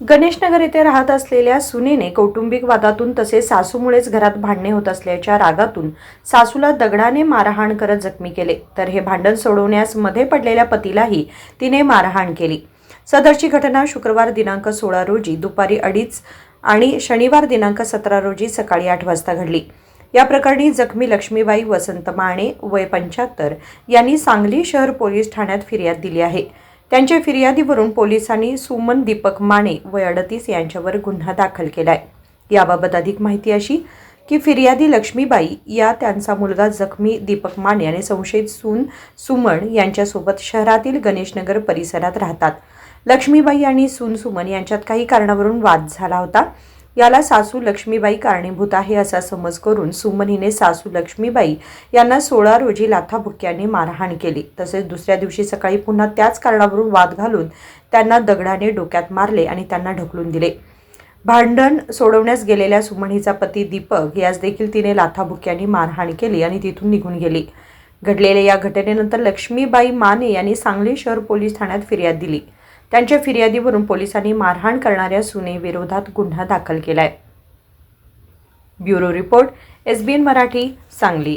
गणेशनगर येथे राहत असलेल्या सुनेने कौटुंबिक वादातून तसेच सासूमुळेच घरात भांडणे होत असल्याच्या रागातून सासूला दगडाने मारहाण करत जखमी केले. तर हे भांडण सोडवण्यास मध्ये पडलेल्या पतीलाही तिने मारहाण केली. सदरची घटना शुक्रवार दिनांक सोळा रोजी दुपारी अडीच आणि शनिवार दिनांक सतरा रोजी सकाळी आठ वाजता घडली. या प्रकरणी जखमी लक्ष्मीबाई वसंत माने वय पंच्याहत्तर यांनी सांगली शहर पोलीस ठाण्यात फिर्याद दिली आहे. त्यांच्या फिर्यादीवरून पोलिसांनी सुमन दीपक माने वय अडतीस यांच्यावर गुन्हा दाखल केला आहे याबाबत अधिक माहिती अशी की फिर्यादी लक्ष्मीबाई या त्यांचा मुलगा जखमी दीपक माने आणि संशयित सून सुमन यांच्यासोबत शहरातील गणेशनगर परिसरात राहतात. लक्ष्मीबाई आणि सून सुमन यांच्यात काही कारणावरून वाद झाला होता. याला सासू लक्ष्मीबाई कारणीभूत आहे असा समज करून सुमनीने सासू लक्ष्मीबाई यांना सोळा रोजी लाथाबुक्क्यांनी मारहाण केली. तसेच दुसऱ्या दिवशी सकाळी पुन्हा त्याच कारणावरून वाद घालून त्यांना दगडाने डोक्यात मारले आणि त्यांना ढकलून दिले. भांडण सोडवण्यास गेलेल्या सुमणीचा पती दीपक यास देखील तिने लाथाबुक्क्यांनी मारहाण केली आणि तिथून निघून गेली. घडलेल्या या घटनेनंतर लक्ष्मीबाई माने यांनी सांगली शहर पोलीस ठाण्यात फिर्याद दिली. त्यांच्या फिर्यादीवरून पोलिसांनी मारहाण करणाऱ्या सुनेविरोधात गुन्हा दाखल केला आहे bureau report S B N Marathi Sangli.